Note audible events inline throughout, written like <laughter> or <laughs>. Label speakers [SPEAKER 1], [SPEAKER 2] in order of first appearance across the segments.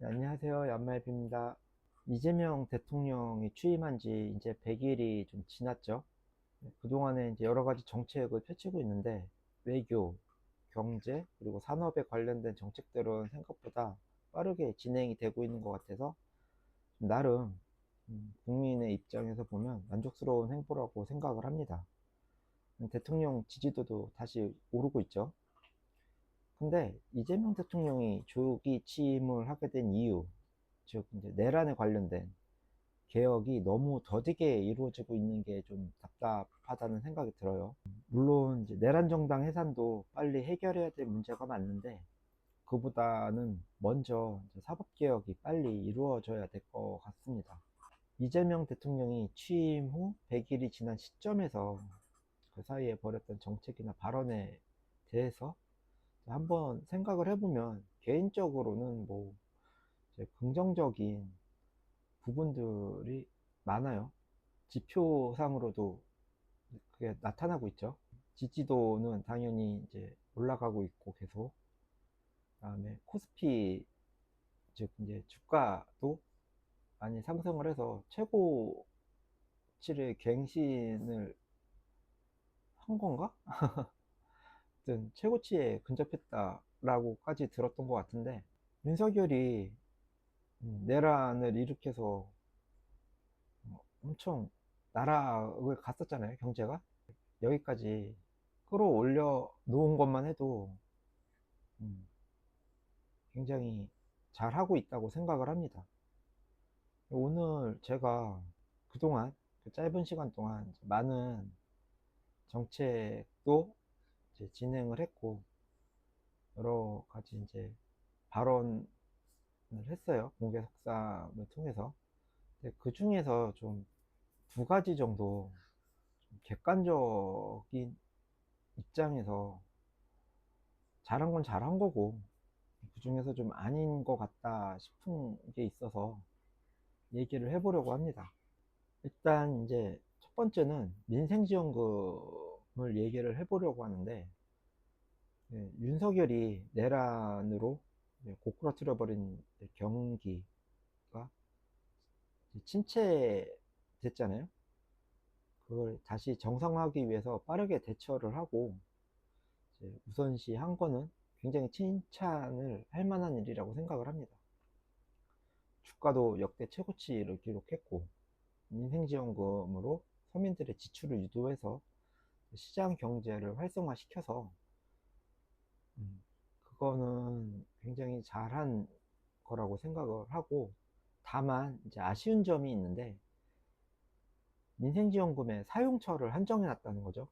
[SPEAKER 1] 네, 안녕하세요. 얀마입니다. 이재명 대통령이 취임한 지 이제 100일이 좀 지났죠. 네, 그동안에 이제 여러 가지 정책을 펼치고 있는데 외교, 경제, 그리고 산업에 관련된 정책들은 생각보다 빠르게 진행이 되고 있는 것 같아서 좀 나름 음, 국민의 입장에서 보면 만족스러운 행보라고 생각을 합니다. 음, 대통령 지지도도 다시 오르고 있죠. 근데 이재명 대통령이 조기 취임을 하게 된 이유, 즉 이제 내란에 관련된 개혁이 너무 더디게 이루어지고 있는 게 좀 답답하다는 생각이 들어요. 물론 내란 정당 해산도 빨리 해결해야 될 문제가 맞는데 그보다는 먼저 사법 개혁이 빨리 이루어져야 될 것 같습니다. 이재명 대통령이 취임 후 100일이 지난 시점에서 그 사이에 벌였던 정책이나 발언에 대해서 한번 생각을 해보면 개인적으로는 뭐 긍정적인 부분들이 많아요. 지표상으로도 그게 나타나고 있죠. 지지도는 당연히 이제 올라가고 있고 계속. 그다음에 코스피 즉 이제 주가도 많이 상승을 해서 최고치를 갱신을 한 건가? <laughs> 어쨌든 최고치에 근접했다라고까지 들었던 것 같은데 윤석열이 음, 내란을 일으켜서 어, 엄청 나락을 갔었잖아요 경제가. 여기까지 끌어올려 놓은 것만 해도 음, 굉장히 잘 하고 있다고 생각을 합니다. 오늘 제가 그동안 그 짧은 시간 동안 많은 정책도 이제 진행을 했고 여러 가지 이제 발언을 했어요. 공개 석상을 통해서. 그 중에서 좀 두 가지 정도 좀 객관적인 입장에서 잘한 건 잘한 거고 그 중에서 좀 아닌 것 같다 싶은 게 있어서 얘기를 해보려고 합니다. 일단 이제 첫 번째는 민생지원금을 얘기를 해보려고 하는데 예, 윤석열이 내란으로 고꾸라뜨려 버린 경기가 침체됐잖아요. 그걸 다시 정상화하기 위해서 빠르게 대처를 하고 우선시 한 거는 굉장히 칭찬을 할 만한 일이라고 생각을 합니다. 주가도 역대 최고치를 기록했고 민생지원금으로 서민들의 지출을 유도해서 시장 경제를 활성화시켜서 음, 그거는 굉장히 잘한 거라고 생각을 하고 다만 이제 아쉬운 점이 있는데 민생지원금의 사용처를 한정해 놨다는 거죠.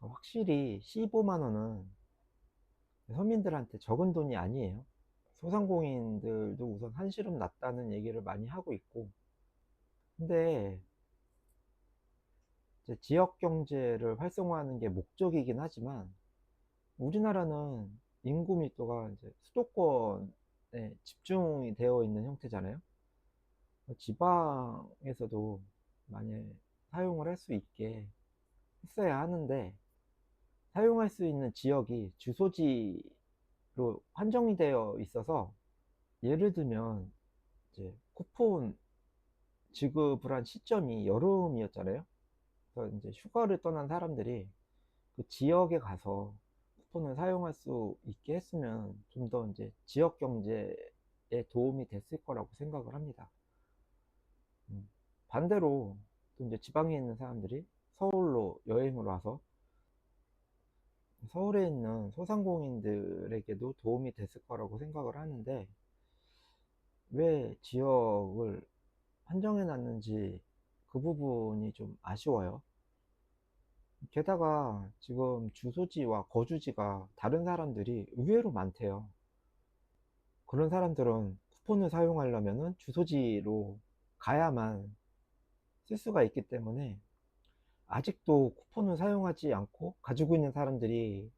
[SPEAKER 1] 확실히 15만 원은 서민들한테 적은 돈이 아니에요. 소상공인들도 우선 한시름 났다는 얘기를 많이 하고 있고. 근데 지역 경제를 활성화하는 게 목적이긴 하지만 우리나라는 인구 밀도가 이제 수도권에 집중이 되어 있는 형태잖아요. 지방에서도 만약 사용을 할 수 있게 했어야 하는데 사용할 수 있는 지역이 주소지로 한정이 되어 있어서 예를 들면 이제 쿠폰 지급을 한 시점이 여름이었잖아요. 그래서 이제 휴가를 떠난 사람들이 그 지역에 가서 쿠폰을 사용할 수 있게 했으면 좀 더 이제 지역 경제에 도움이 됐을 거라고 생각을 합니다. 음, 반대로 또 이제 지방에 있는 사람들이 서울로 여행을 와서 서울에 있는 소상공인들에게도 도움이 됐을 거라고 생각을 하는데 왜 지역을 한정해 놨는지 그 부분이 좀 아쉬워요. 게다가 지금 주소지와 거주지가 다른 사람들이 의외로 많대요. 그런 사람들은 쿠폰을 사용하려면 주소지로 가야만 쓸 수가 있기 때문에 아직도 쿠폰을 사용하지 않고 가지고 있는 사람들이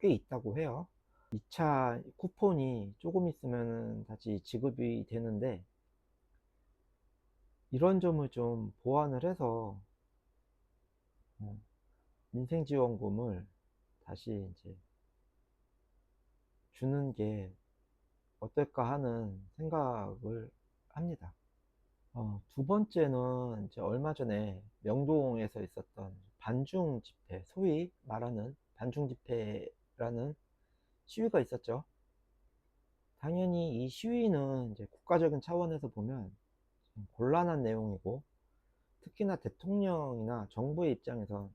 [SPEAKER 1] 꽤 있다고 해요. 2차 쿠폰이 조금 있으면 다시 지급이 되는데 이런 점을 좀 보완을 해서 어, 민생지원금을 다시 이제 주는 게 어떨까 하는 생각을 합니다. 어, 두 번째는 이제 얼마 전에 명동에서 있었던 반중 집회, 소위 말하는 반중 집회라는 시위가 있었죠. 당연히 이 시위는 이제 국가적인 차원에서 보면 좀 곤란한 내용이고 특히나 대통령이나 정부의 입장에서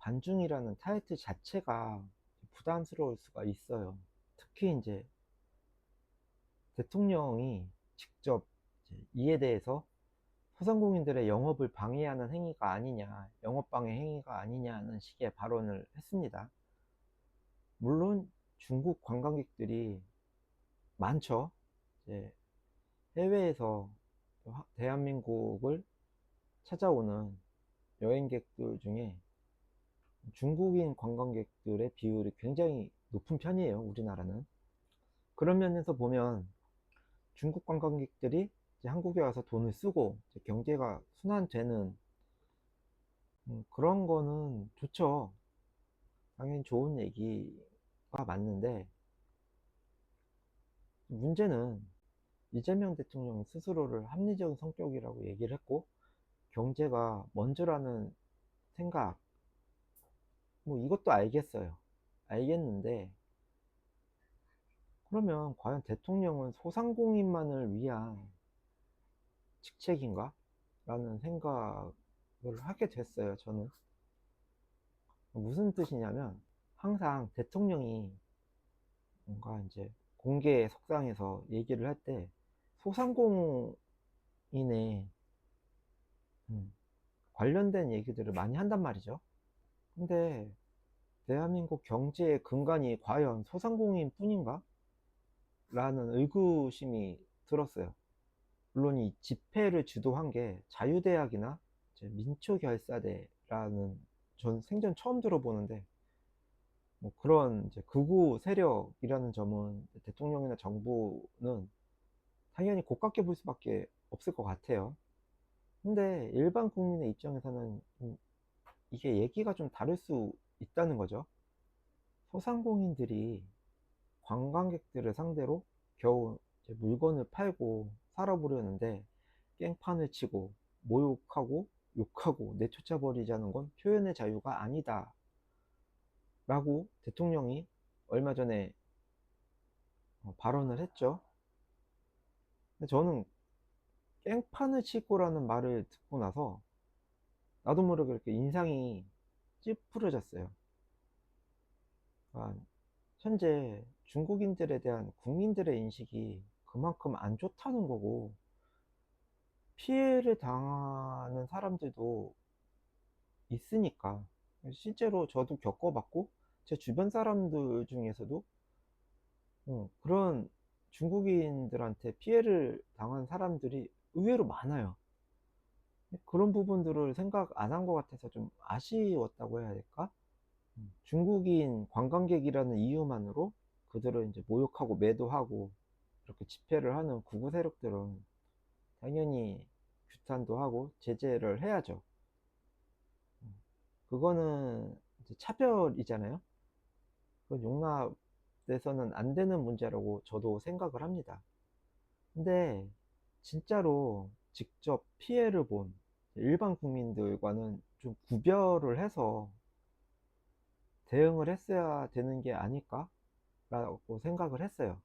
[SPEAKER 1] 반중이라는 타이틀 자체가 부담스러울 수가 있어요. 특히 이제 대통령이 직접 이에 대해서 소상공인들의 영업을 방해하는 행위가 아니냐, 영업방해 행위가 아니냐는 식의 발언을 했습니다. 물론 중국 관광객들이 많죠. 해외에서 하- 대한민국을 찾아오는 여행객들 중에 중국인 관광객들의 비율이 굉장히 높은 편이에요, 우리나라는. 그런 면에서 보면 중국 관광객들이 한국에 와서 돈을 쓰고 경제가 순환되는 음, 그런 거는 좋죠. 당연히 좋은 얘기가 맞는데 문제는 이재명 대통령이 스스로를 합리적인 성격이라고 얘기를 했고 경제가 먼저라는 생각 뭐 이것도 알겠어요. 알겠는데 그러면 과연 대통령은 소상공인만을 위한 직책인가? 라는 생각을 하게 됐어요, 저는. 무슨 뜻이냐면, 항상 대통령이 뭔가 이제 공개 석상에서 얘기를 할 때 소상공인의 음, 관련된 얘기들을 많이 한단 말이죠. 근데 대한민국 경제의 근간이 과연 소상공인 뿐인가? 라는 의구심이 들었어요. 물론 이 집회를 주도한 게 자유대학이나 민초결사대라는 전 생전 처음 들어보는데 뭐 그런 이제 극우 세력이라는 점은 대통령이나 정부는 당연히 고깝게 볼 수밖에 없을 것 같아요. 근데 일반 국민의 입장에서는 좀 이게 얘기가 좀 다를 수 있다는 거죠. 소상공인들이 관광객들을 상대로 겨우 물건을 팔고 살아보려는데 깽판을 치고 모욕하고 욕하고 내쫓아버리자는 건 표현의 자유가 아니다. 라고 대통령이 얼마 전에 어, 발언을 했죠. 저는 깽판을 치고라는 말을 듣고 나서 나도 모르게 이렇게 인상이 찌푸려졌어요. 그러니까 현재 중국인들에 대한 국민들의 인식이 그만큼 안 좋다는 거고, 피해를 당하는 사람들도 있으니까, 실제로 저도 겪어봤고, 제 주변 사람들 중에서도 어, 그런 중국인들한테 피해를 당한 사람들이 의외로 많아요. 그런 부분들을 생각 안 한 것 같아서 좀 아쉬웠다고 해야 될까? 음, 중국인 관광객이라는 이유만으로 그들을 이제 모욕하고 매도하고 이렇게 집회를 하는 구구 세력들은 당연히 규탄도 하고 제재를 해야죠. 음, 그거는 차별이잖아요. 그건 용납돼서는 안 되는 문제라고 저도 생각을 합니다. 근데 진짜로 직접 피해를 본 일반 국민들과는 좀 구별을 해서 대응을 했어야 되는 게 아닐까라고 생각을 했어요.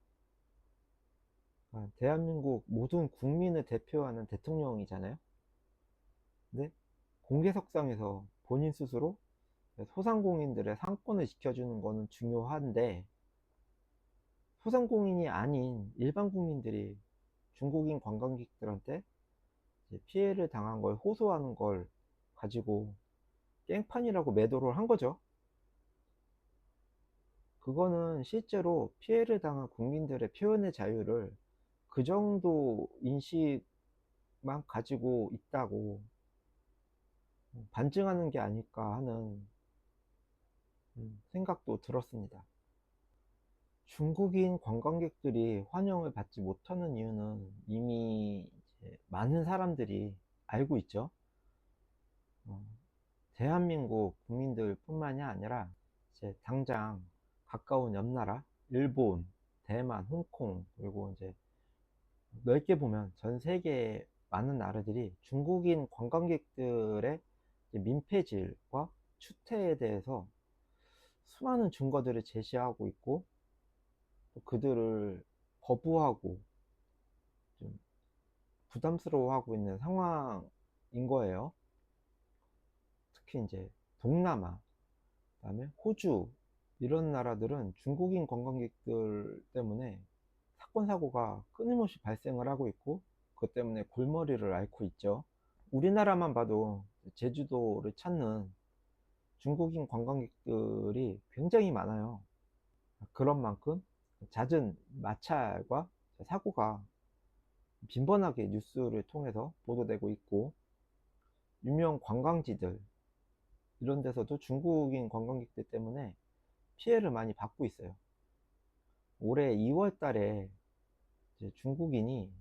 [SPEAKER 1] 아, 대한민국 모든 국민을 대표하는 대통령이잖아요. 근데 공개석상에서 본인 스스로 소상공인들의 상권을 지켜주는 거는 중요한데 소상공인이 아닌 일반 국민들이 중국인 관광객들한테 피해를 당한 걸 호소하는 걸 가지고 깽판이라고 매도를 한 거죠. 그거는 실제로 피해를 당한 국민들의 표현의 자유를 그 정도 인식만 가지고 있다고 반증하는 게 아닐까 하는 음, 생각도 들었습니다. 중국인 관광객들이 환영을 받지 못하는 이유는 이미 많은 사람들이 알고 있죠. 어, 대한민국 국민들 뿐만이 아니라 이제 당장 가까운 옆 나라 일본, 대만, 홍콩, 그리고 이제 넓게 보면 전 세계 많은 나라들이 중국인 관광객들의 민폐질과 추태에 대해서 수많은 증거들을 제시하고 있고 또 그들을 거부하고 좀 부담스러워하고 있는 상황인 거예요. 특히 이제 동남아, 그다음에 호주 이런 나라들은 중국인 관광객들 때문에 사건 사고가 끊임없이 발생을 하고 있고 그것 때문에 골머리를 앓고 있죠. 우리나라만 봐도 제주도를 찾는 중국인 관광객들이 굉장히 많아요. 그런 만큼 잦은 마찰과 사고가 빈번하게 뉴스를 통해서 보도되고 있고 유명 관광지들 이런 데서도 중국인 관광객들 때문에 피해를 많이 받고 있어요. 올해 2월 달에 중국인이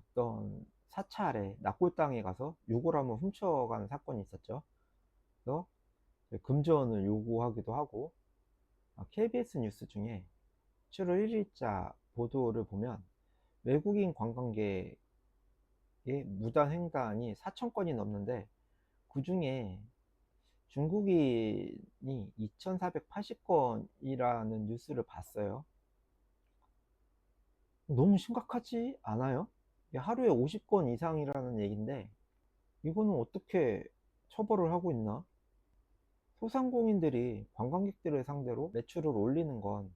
[SPEAKER 1] 어떤 사찰에 납골당에 가서 유골함을 훔쳐가는 사건이 있었죠. 그래서 금전을 요구하기도 하고 KBS 뉴스 중에 7월 1일자 보도를 보면 외국인 관광객의 무단 횡단이 4천 건이 넘는데 그 중에 중국인이 2,480건이라는 뉴스를 봤어요. 너무 심각하지 않아요? 하루에 50건 이상이라는 얘기인데 이거는 어떻게 처벌을 하고 있나? 소상공인들이 관광객들을 상대로 매출을 올리는 건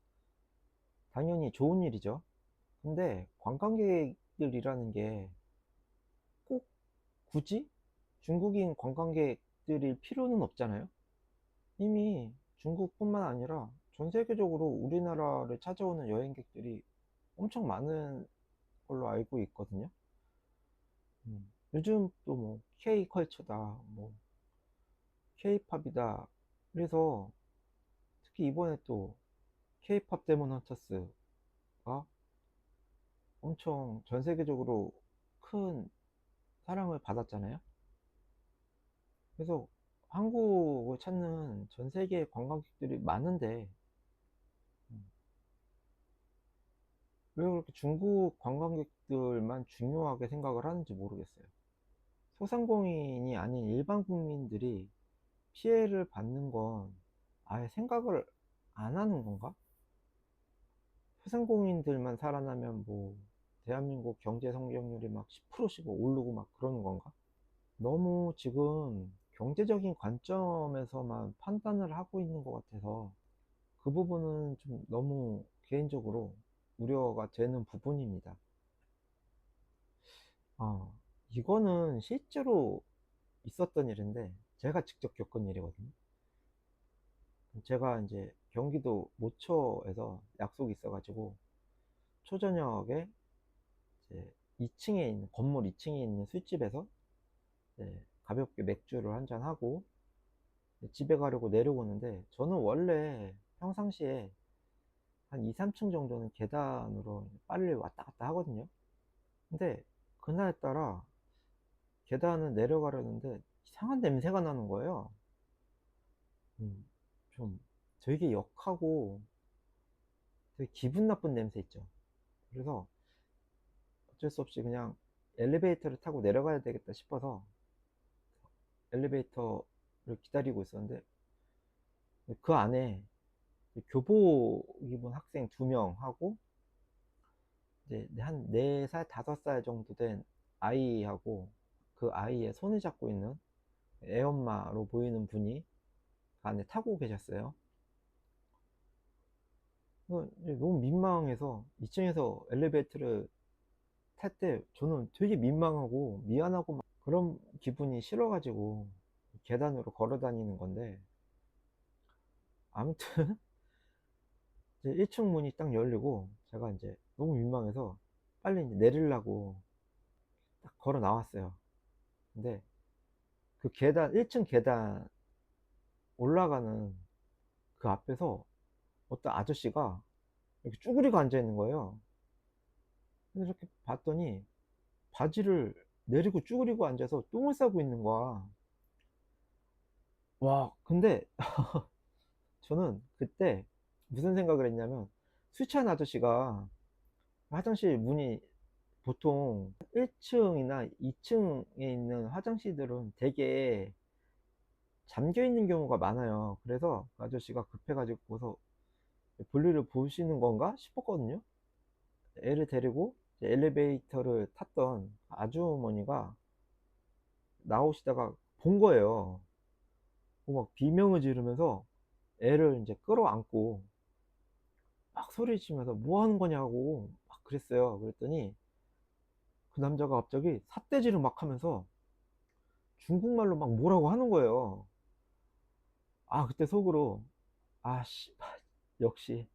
[SPEAKER 1] 당연히 좋은 일이죠. 근데 관광객들이라는 게 꼭 굳이 중국인 관광객들일 필요는 없잖아요. 이미 중국뿐만 아니라 전 세계적으로 우리나라를 찾아오는 여행객들이 엄청 많은 걸로 알고 있거든요. 음, 요즘 또 뭐 K 컬처다, 뭐 K 팝이다. 그래서 특히 이번에 또 K 팝 데몬 헌터스가 엄청 전 세계적으로 큰 사랑을 받았잖아요. 그래서 한국을 찾는 전 세계 관광객들이 많은데 음, 왜 그렇게 중국 관광객들만 중요하게 생각을 하는지 모르겠어요. 소상공인이 아닌 일반 국민들이 피해를 받는 건 아예 생각을 안 하는 건가? 소상공인들만 살아나면 뭐 대한민국 경제 성장률이 막 10%씩 오르고 막 그러는 건가? 너무 지금 경제적인 관점에서만 판단을 하고 있는 것 같아서 그 부분은 좀 너무 개인적으로 우려가 되는 부분입니다. 어, 이거는 실제로 있었던 일인데 제가 직접 겪은 일이거든요. 제가 이제 경기도 모처에서 약속이 있어가지고 초저녁에 이제 2층에 있는 건물 2층에 있는 술집에서 이제 가볍게 맥주를 한잔 하고 집에 가려고 내려오는데 저는 원래 평상시에 한 2, 3층 정도는 계단으로 빨리 왔다 갔다 하거든요. 근데 그날 따라 계단을 내려가려는데 이상한 냄새가 나는 거예요. 음, 좀 되게 역하고 되게 기분 나쁜 냄새 있죠. 그래서 어쩔 수 없이 그냥 엘리베이터를 타고 내려가야 되겠다 싶어서 엘리베이터를 기다리고 있었는데 그 안에 교복 입은 학생 두 명하고 이제 한 4살, 5살 정도 된 아이하고 그 아이의 손을 잡고 있는 애엄마로 보이는 분이 그 안에 타고 계셨어요. 너무 민망해서 2층에서 엘리베이터를 탈 때 저는 되게 민망하고 미안하고 막 그런 기분이 싫어가지고 계단으로 걸어 다니는 건데 아무튼 <laughs> 이제 1층 문이 딱 열리고 제가 이제 너무 민망해서 빨리 이제 내리려고 딱 걸어 나왔어요. 근데 그 계단, 1층 계단 올라가는 그 앞에서 어떤 아저씨가 이렇게 쭈그리고 앉아 있는 거예요. 그래서 이렇게 봤더니 바지를 내리고 쭈그리고 앉아서 똥을 싸고 있는 거야. 와, 근데 <laughs> 저는 그때 무슨 생각을 했냐면 술 취한 아저씨가 화장실 문이 보통 1층이나 2층에 있는 화장실들은 되게 잠겨 있는 경우가 많아요. 그래서 그 아저씨가 급해가지고서 볼일을 보시는 건가 싶었거든요. 애를 데리고 엘리베이터를 탔던 아주머니가 나오시다가 본 거예요. 그막 비명을 지르면서 애를 이제 끌어안고 막 소리치면서 뭐 하는 거냐고 막 그랬어요. 그랬더니 그 남자가 갑자기 삿대질을 막 하면서 중국말로 막 뭐라고 하는 거예요. 아, 그때 속으로, 아, 씨, 역시,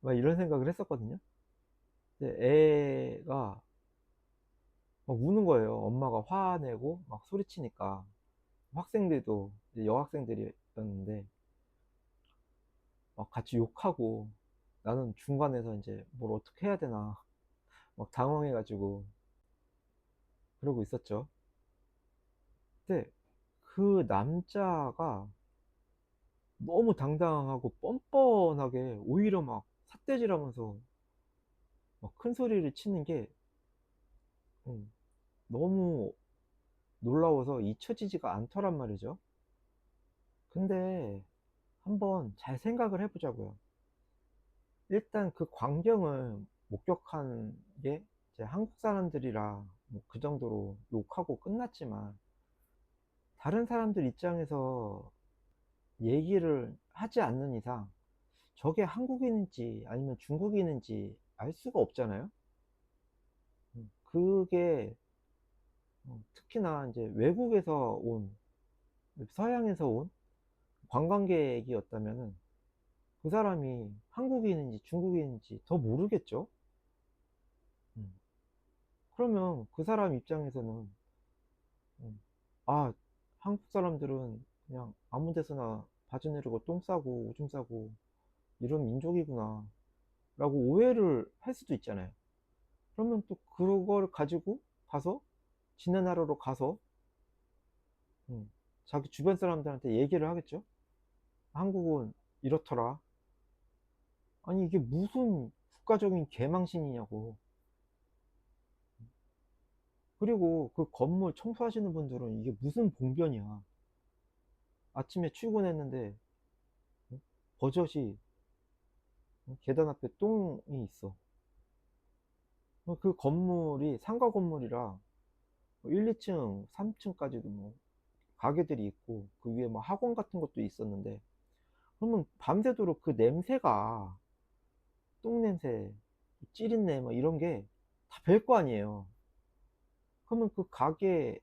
[SPEAKER 1] 막 이런 생각을 했었거든요. 애가 막 우는 거예요. 엄마가 화내고 막 소리치니까. 학생들도 여학생들이었는데 막 같이 욕하고 나는 중간에서 이제 뭘 어떻게 해야 되나 <laughs> 막 당황해가지고 그러고 있었죠. 근데 그 남자가 너무 당당하고 뻔뻔하게 오히려 막 삿대질하면서 막 큰 소리를 치는 게 음, 너무 놀라워서 잊혀지지가 않더란 말이죠. 근데 한번 잘 생각을 해보자고요. 일단 그 광경을 목격한 게 한국 사람들이라 뭐 그 정도로 욕하고 끝났지만 다른 사람들 입장에서 얘기를 하지 않는 이상 저게 한국인인지 아니면 중국인인지 알 수가 없잖아요. 음, 그게 어, 특히나 이제 외국에서 온 서양에서 온 관광객이었다면은 그 사람이 한국인인지 중국인인지 더 모르겠죠? 음, 그러면 그 사람 입장에서는 음, 아, 한국 사람들은 그냥 아무 데서나 바지 내리고 똥 싸고 오줌 싸고 이런 민족이구나 라고 오해를 할 수도 있잖아요. 그러면 또 그걸 가지고 가서 지난 하루로 가서 음, 자기 주변 사람들한테 얘기를 하겠죠. 한국은 이렇더라. 아니 이게 무슨 국가적인 개망신이냐고. 그리고 그 건물 청소하시는 분들은 이게 무슨 봉변이야. 아침에 출근했는데 어? 버젓이 어? 계단 앞에 똥이 있어. 어, 그 건물이 상가 건물이라 1, 2층, 3층까지도 뭐 가게들이 있고 그 위에 뭐 학원 같은 것도 있었는데 그러면 밤새도록 그 냄새가 똥 냄새, 찌린내 뭐 이런 게다별거 아니에요. 그러면 그 가게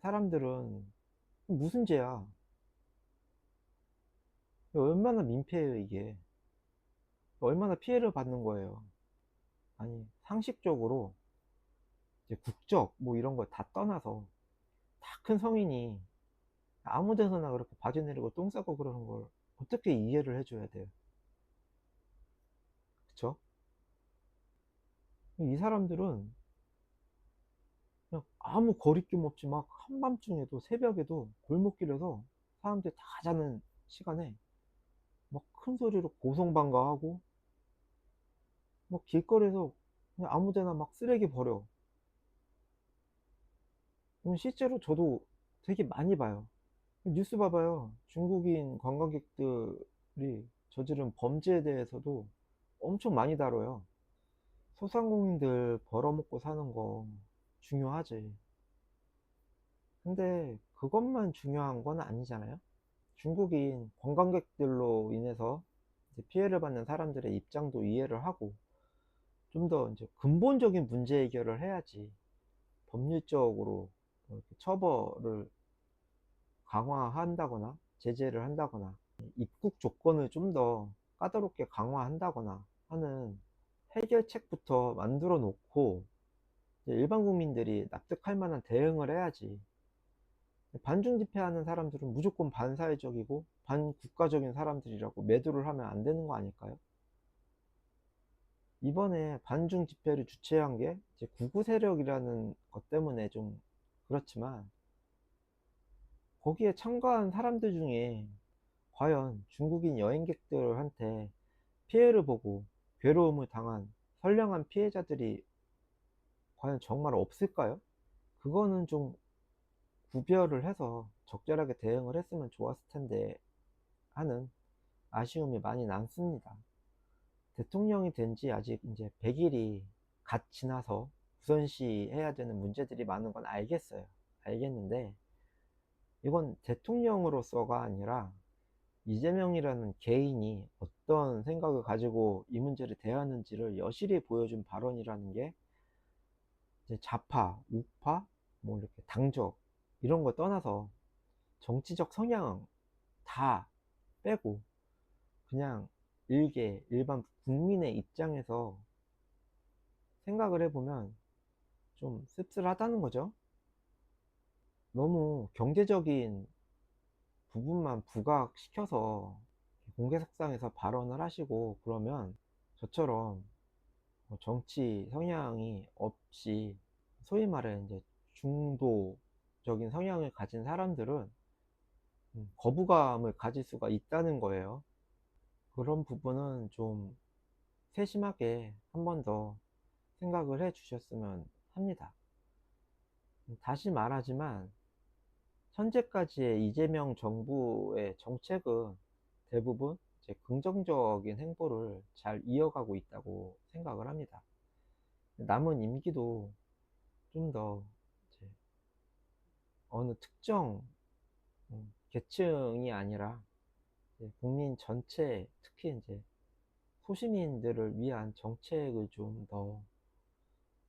[SPEAKER 1] 사람들은 무슨 죄야? 얼마나 민폐예요, 이게. 얼마나 피해를 받는 거예요. 아니, 상식적으로 이제 국적 뭐 이런 걸 다 떠나서 다 큰 성인이 아무 데서나 그렇게 바지 내리고 똥 싸고 그러는 걸 어떻게 이해를 해줘야 돼요? 그쵸? 이 사람들은 그냥 아무 거리낌 없이 막 한밤중에도 새벽에도 골목길에서 사람들 다 자는 시간에 막 큰 소리로 고성방가하고 막 길거리에서 그냥 아무 데나 막 쓰레기 버려. 이건 실제로 저도 되게 많이 봐요. 뉴스 봐봐요. 중국인 관광객들이 저지른 범죄에 대해서도 엄청 많이 다뤄요. 소상공인들 벌어먹고 사는 거 중요하지. 근데 그것만 중요한 건 아니잖아요. 중국인 관광객들로 인해서 피해를 받는 사람들의 입장도 이해를 하고 좀 더 이제 근본적인 문제 해결을 해야지 법률적으로 처벌을 강화한다거나 제재를 한다거나 입국 조건을 좀 더 까다롭게 강화한다거나 하는 해결책부터 만들어 놓고 일반 국민들이 납득할 만한 대응을 해야지 반중 집회하는 사람들은 무조건 반사회적이고 반국가적인 사람들이라고 매도를 하면 안 되는 거 아닐까요? 이번에 반중 집회를 주최한 게 이제 구구 세력이라는 것 때문에 좀 그렇지만 거기에 참가한 사람들 중에 과연 중국인 여행객들한테 피해를 보고 괴로움을 당한 선량한 피해자들이 과연 정말 없을까요? 그거는 좀 구별을 해서 적절하게 대응을 했으면 좋았을 텐데 하는 아쉬움이 많이 남습니다. 대통령이 된 지 아직 이제 100일이 갓 지나서 우선시 해야 되는 문제들이 많은 건 알겠어요. 알겠는데 이건 대통령으로서가 아니라 이재명이라는 개인이 어떤 생각을 가지고 이 문제를 대하는지를 여실히 보여준 발언이라는 게 좌파, 우파, 뭐 이렇게 당적 이런 거 떠나서 정치적 성향 다 빼고 그냥 일개 일반 국민의 입장에서 생각을 해보면 좀 씁쓸하다는 거죠. 너무 경제적인 부분만 부각시켜서 공개석상에서 발언을 하시고 그러면 저처럼 뭐 정치 성향이 없이 소위 말해 이제 중도적인 성향을 가진 사람들은 음, 거부감을 가질 수가 있다는 거예요. 그런 부분은 좀 세심하게 한 번 더 생각을 해 주셨으면 합니다. 음, 다시 말하지만 현재까지의 이재명 정부의 정책은 대부분 긍정적인 행보를 잘 이어가고 있다고 생각을 합니다. 남은 임기도 좀 더 어느 특정 음, 계층이 아니라 국민 전체, 특히 이제 소시민들을 위한 정책을 좀더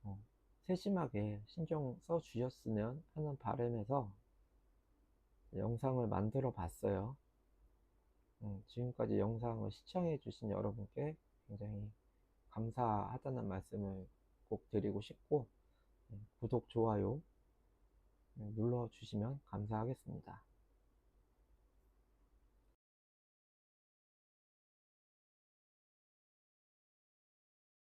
[SPEAKER 1] 어, 세심하게 신경 써 주셨으면 하는 바람에서 영상을 만들어 봤어요. 음, 지금까지 영상을 시청해 주신 여러분께 굉장히 감사하다는 말씀을 꼭 드리고 싶고 네, 구독, 좋아요 네, 눌러 주시면 감사하겠습니다.